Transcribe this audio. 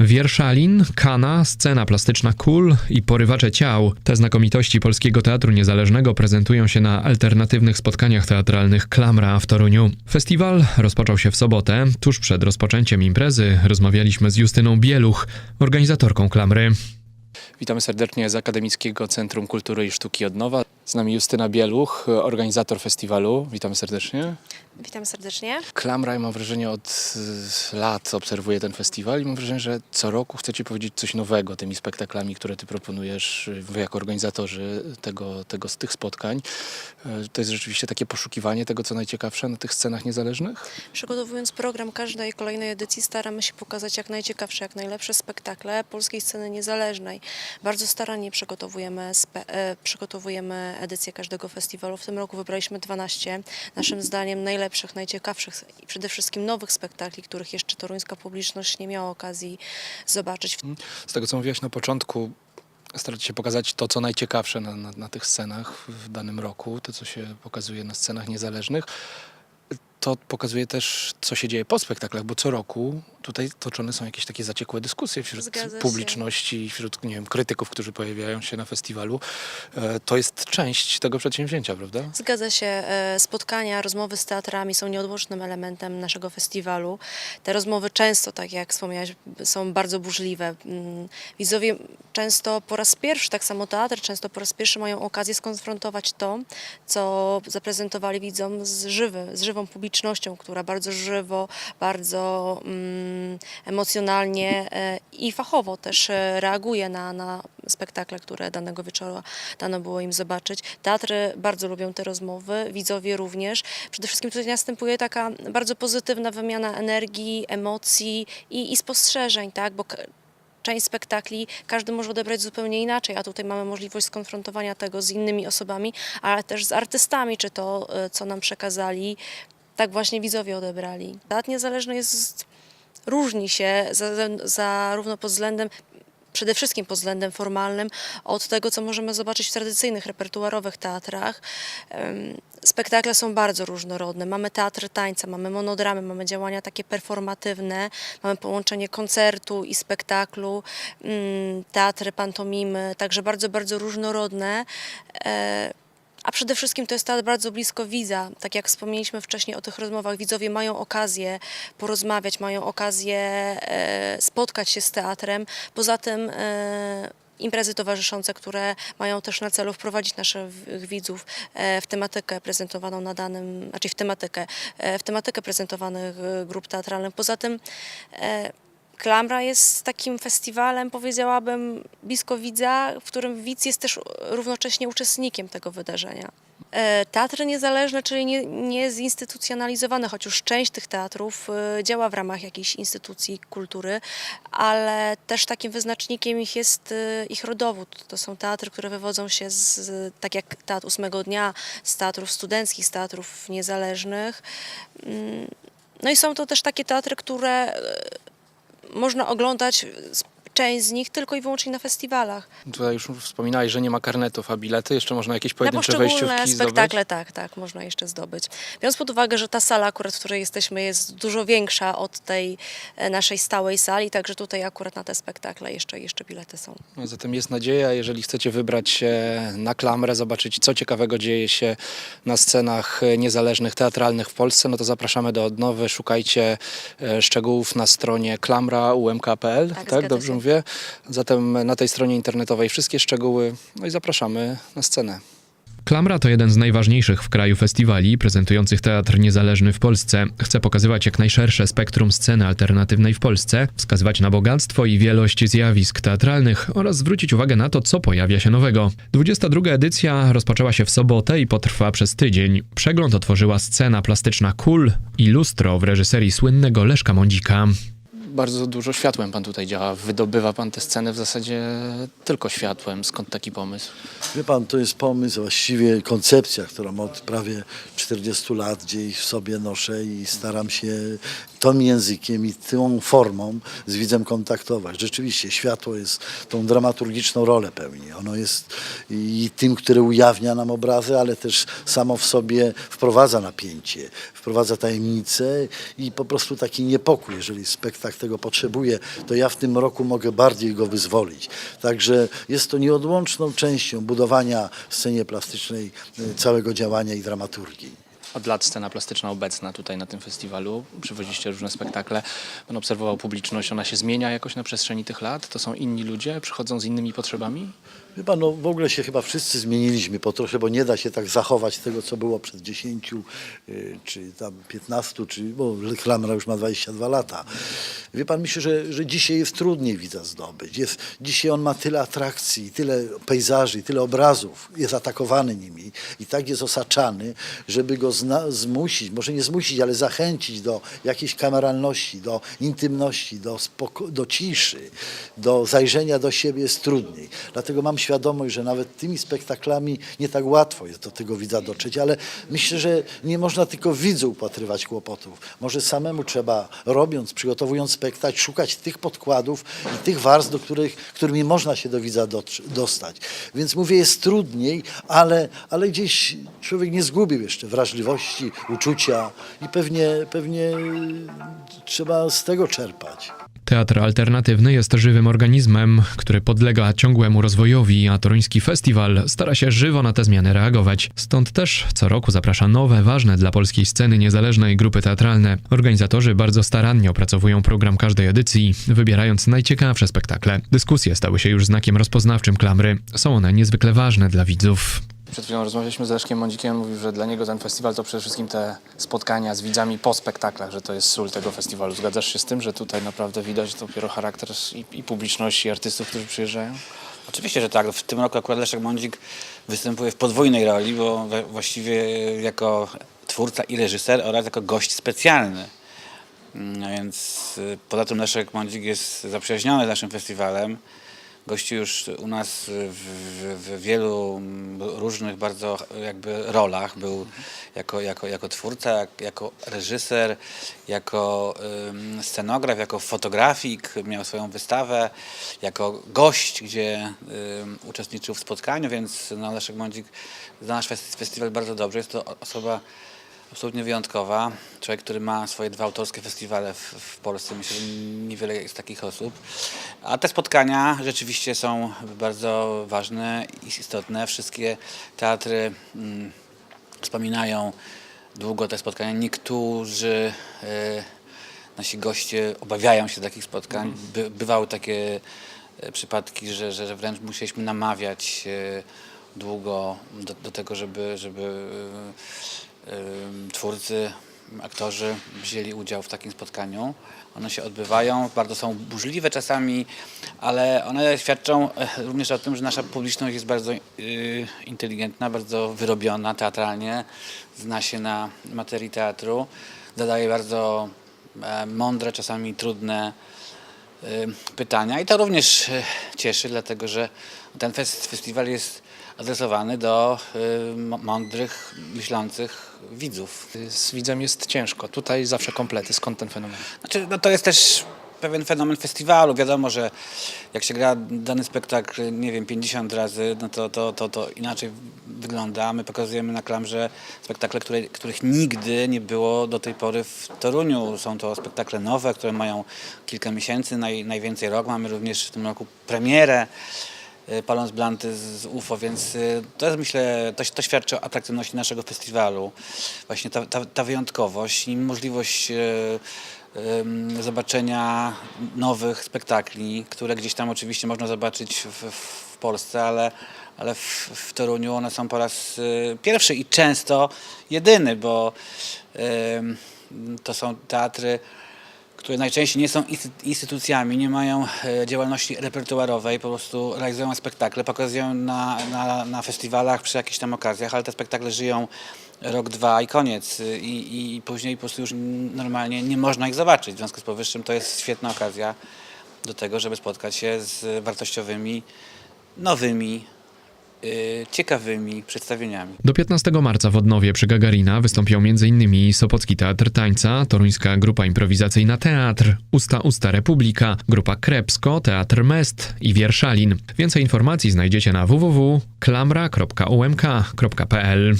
Wierszalin, Kana, scena plastyczna Kul i Porywacze Ciał. Te znakomitości polskiego teatru niezależnego prezentują się na alternatywnych spotkaniach teatralnych Klamra w Toruniu. Festiwal rozpoczął się w sobotę. Tuż przed rozpoczęciem imprezy rozmawialiśmy z Justyną Bieluch, organizatorką Klamry. Witamy serdecznie z Akademickiego Centrum Kultury i Sztuki Odnowa. Z nami Justyna Bieluch, organizator festiwalu. Witamy serdecznie. Witam serdecznie. Klamra, ja mam wrażenie, od y, lat obserwuję ten festiwal i mam wrażenie, że co roku chcecie powiedzieć coś nowego tymi spektaklami, które ty proponujesz, wy jako organizatorzy tego, tego, z tych spotkań. Y, To jest rzeczywiście takie poszukiwanie tego, co najciekawsze na tych scenach niezależnych? Przygotowując program każdej kolejnej edycji staramy się pokazać jak najciekawsze, jak najlepsze spektakle polskiej sceny niezależnej. Bardzo starannie przygotowujemy, e, przygotowujemy edycję każdego festiwalu. W tym roku wybraliśmy 12, naszym zdaniem najlepszych, najciekawszych i przede wszystkim nowych spektakli, których jeszcze toruńska publiczność nie miała okazji zobaczyć. Z tego, co mówiłaś na początku, staracie się pokazać to, co najciekawsze na, na, na tych scenach w danym roku, to, co się pokazuje na scenach niezależnych. To pokazuje też, co się dzieje po spektaklach, bo co roku tutaj toczone są jakieś takie zaciekłe dyskusje wśród Zgadza publiczności, wśród nie wiem, krytyków, którzy pojawiają się na festiwalu. E, To jest część tego przedsięwzięcia, prawda? Zgadza się. e, Spotkania, rozmowy z teatrami są nieodłącznym elementem naszego festiwalu. Te rozmowy często, tak jak wspomniałaś, są bardzo burzliwe. Mm, Widzowie często po raz pierwszy, tak samo teatr, często po raz pierwszy mają okazję skonfrontować to, co zaprezentowali widzom z, żywy, z żywą publicznością, która bardzo żywo, bardzo mm, emocjonalnie e, i fachowo też e, reaguje na, na spektakle, które danego wieczoru dano było im zobaczyć. Teatry bardzo lubią te rozmowy, widzowie również. Przede wszystkim tutaj następuje taka bardzo pozytywna wymiana energii, emocji i, i spostrzeżeń, tak? bo część spektakli każdy może odebrać zupełnie inaczej, a tutaj mamy możliwość skonfrontowania tego z innymi osobami, ale też z artystami, czy to, e, co nam przekazali, tak właśnie widzowie odebrali. Teatr niezależny jest, różni się za, zarówno pod względem przede wszystkim pod względem formalnym od tego, co możemy zobaczyć w tradycyjnych, repertuarowych teatrach. Spektakle są bardzo różnorodne. Mamy teatry tańca, mamy monodramy, mamy działania takie performatywne, mamy połączenie koncertu i spektaklu, mm, teatry pantomimy, także bardzo, bardzo różnorodne. A przede wszystkim to jest teatr bardzo blisko widza. Tak jak wspomnieliśmy wcześniej o tych rozmowach, widzowie mają okazję porozmawiać, mają okazję e, spotkać się z teatrem. Poza tym e, imprezy towarzyszące, które mają też na celu wprowadzić naszych widzów e, w tematykę prezentowaną na danym, znaczy w tematykę, w tematykę prezentowanych grup teatralnych. Poza tym Klamra jest takim festiwalem, powiedziałabym, blisko widza, w którym widz jest też równocześnie uczestnikiem tego wydarzenia. E, Teatry niezależne, czyli nie, nie zinstytucjonalizowane, choć już część tych teatrów e, działa w ramach jakiejś instytucji kultury, ale też takim wyznacznikiem ich jest e, ich rodowód. To są teatry, które wywodzą się z, tak jak Teatr Ósmego Dnia, z teatrów studenckich, z teatrów niezależnych. Mm, No i są to też takie teatry, które można oglądać część z nich tylko i wyłącznie na festiwalach. Tutaj już wspominałeś, że nie ma karnetów, a bilety, jeszcze można jakieś Na pojedyncze poszczególne wejściówki spektakle zdobyć? tak, tak, można jeszcze zdobyć. Biorąc pod uwagę, że ta sala akurat, w której jesteśmy jest dużo większa od tej e, naszej stałej sali, także tutaj akurat na te spektakle jeszcze, jeszcze bilety są. No, Zatem jest nadzieja, jeżeli chcecie wybrać się na klamrę, zobaczyć co ciekawego dzieje się na scenach niezależnych, teatralnych w Polsce, no to zapraszamy do odnowy. Szukajcie e, szczegółów na stronie klamra.umk.pl, Tak, tak, dobrze się. Zatem na tej stronie internetowej wszystkie szczegóły, no i zapraszamy na scenę. Klamra to jeden z najważniejszych w kraju festiwali prezentujących teatr niezależny w Polsce. Chce pokazywać jak najszersze spektrum sceny alternatywnej w Polsce, wskazywać na bogactwo i wielość zjawisk teatralnych oraz zwrócić uwagę na to, co pojawia się nowego. 22 edycja rozpoczęła się w sobotę i potrwa przez tydzień. Przegląd otworzyła scena plastyczna Kul i lustro w reżyserii słynnego Leszka Mądzika. Bardzo dużo światłem pan tutaj działa. Wydobywa pan te sceny w zasadzie tylko światłem. Skąd taki pomysł? Wie pan, to jest pomysł, właściwie koncepcja, która ma od prawie 40 lat, gdzie ich w sobie noszę i staram się tym językiem i tą formą z widzem kontaktować. Rzeczywiście światło jest tą dramaturgiczną rolę pełni. Ono jest i tym, które ujawnia nam obrazy, ale też samo w sobie wprowadza napięcie, wprowadza tajemnicę i po prostu taki niepokój. Jeżeli spektakl tego potrzebuje, to ja w tym roku mogę bardziej go wyzwolić. Także jest to nieodłączną częścią budowania w scenie plastycznej y, całego działania i dramaturgii. Od lat scena plastyczna obecna tutaj na tym festiwalu. Przywozicie różne spektakle. Pan obserwował publiczność, ona się zmienia jakoś na przestrzeni tych lat? To są inni ludzie, przychodzą z innymi potrzebami? Chyba no, w ogóle się chyba wszyscy zmieniliśmy po trochę, bo nie da się tak zachować tego, co było przed 10 y, czy tam 15, czy, bo Klamra już ma 22 lata. Wie pan, myślę, że, że dzisiaj jest trudniej widza zdobyć. Jest, dzisiaj on ma tyle atrakcji, tyle pejzaży, tyle obrazów, jest atakowany nimi i tak jest osaczany, żeby go zmusić, może nie zmusić, ale zachęcić do jakiejś kameralności, do intymności, do, do ciszy, do zajrzenia do siebie jest trudniej. Dlatego mam świadomość, że nawet tymi spektaklami nie tak łatwo jest do tego widza dotrzeć, ale myślę, że nie można tylko widzu upatrywać kłopotów. Może samemu trzeba, robiąc, przygotowując spektakl, szukać tych podkładów i tych warstw, do których, którymi można się do widza dostać. Więc mówię, jest trudniej, ale, ale gdzieś człowiek nie zgubił jeszcze wrażliwości, uczucia i pewnie, pewnie trzeba z tego czerpać. Teatr alternatywny jest żywym organizmem, który podlega ciągłemu rozwojowi, a toruński festiwal stara się żywo na te zmiany reagować. Stąd też co roku zaprasza nowe, ważne dla polskiej sceny niezależnej grupy teatralne. Organizatorzy bardzo starannie opracowują program każdej edycji, wybierając najciekawsze spektakle. Dyskusje stały się już znakiem rozpoznawczym klamry. Są one niezwykle ważne dla widzów. Przed chwilą rozmawialiśmy z Leszkiem Mądzikiem, mówił, że dla niego ten festiwal to przede wszystkim te spotkania z widzami po spektaklach, że to jest sól tego festiwalu. Zgadzasz się z tym, że tutaj naprawdę widać dopiero charakter i, i publiczności, i artystów, którzy przyjeżdżają? Oczywiście, że tak. W tym roku akurat Leszek Mądzik występuje w podwójnej roli, bo właściwie jako twórca i reżyser oraz jako gość specjalny. A Więc y, poza tym Leszek Mądzik jest zaprzyjaźniony z naszym festiwalem. Gości już u nas w, w, w wielu różnych bardzo jakby rolach. Był jako, jako, jako twórca, jak, jako reżyser, jako ym, scenograf, jako fotografik. Miał swoją wystawę, jako gość, gdzie ym, uczestniczył w spotkaniu, więc no, Leszek Mądzik zna nasz fes- festiwal bardzo dobrze. Jest to osoba absolutnie wyjątkowa. Człowiek, który ma swoje dwa autorskie festiwale w, w Polsce. Myślę, że niewiele jest takich osób. A te spotkania rzeczywiście są bardzo ważne i istotne. Wszystkie teatry mm, wspominają długo te spotkania. Niektórzy e, nasi goście obawiają się takich spotkań. By, bywały takie e, przypadki, że, że że wręcz musieliśmy namawiać e, długo do, do tego, żeby, żeby e, twórcy, aktorzy wzięli udział w takim spotkaniu. One się odbywają, bardzo są burzliwe czasami, ale one świadczą e, również o tym, że nasza publiczność jest bardzo e, inteligentna, bardzo wyrobiona teatralnie, zna się na materii teatru, zadaje bardzo e, mądre, czasami trudne y, pytania i to również y, cieszy, dlatego że ten fes- festiwal jest adresowany do y, mądrych, myślących widzów. Z widzem jest ciężko. Tutaj zawsze komplety. Skąd ten fenomen? Znaczy, no to jest też pewien fenomen festiwalu. Wiadomo, że jak się gra dany spektakl, nie wiem, 50 razy, no to, to, to, to inaczej wygląda. My pokazujemy na klamrze spektakle, które, których nigdy nie było do tej pory w Toruniu. Są to spektakle nowe, które mają kilka miesięcy, naj, najwięcej rok. Mamy również w tym roku premierę. Y, Paląc Blanty z, UFO, więc y, to jest myślę, to, to świadczy o atrakcyjności naszego festiwalu. Właśnie ta, ta, ta wyjątkowość i możliwość y, zobaczenia nowych spektakli, które gdzieś tam oczywiście można zobaczyć w, w Polsce, ale, ale w, w Toruniu one są po raz pierwszy i często jedyny, bo to są teatry, które najczęściej nie są instytu- instytucjami, nie mają e, działalności repertuarowej, po prostu realizują spektakle, pokazują na, na, na festiwalach przy jakichś tam okazjach, ale te spektakle żyją rok, dwa i koniec Y, i, i później po prostu już normalnie nie można ich zobaczyć. W związku z powyższym to jest świetna okazja do tego, żeby spotkać się z wartościowymi, nowymi ciekawymi przedstawieniami. Do 15 marca w Odnowie przy Gagarina wystąpią m.in. Sopocki Teatr Tańca, Toruńska Grupa Improwizacyjna Teatr, Usta Usta Republika, Grupa Krepsko, Teatr Mest i Wierszalin. Więcej informacji znajdziecie na www.klamra.umk.pl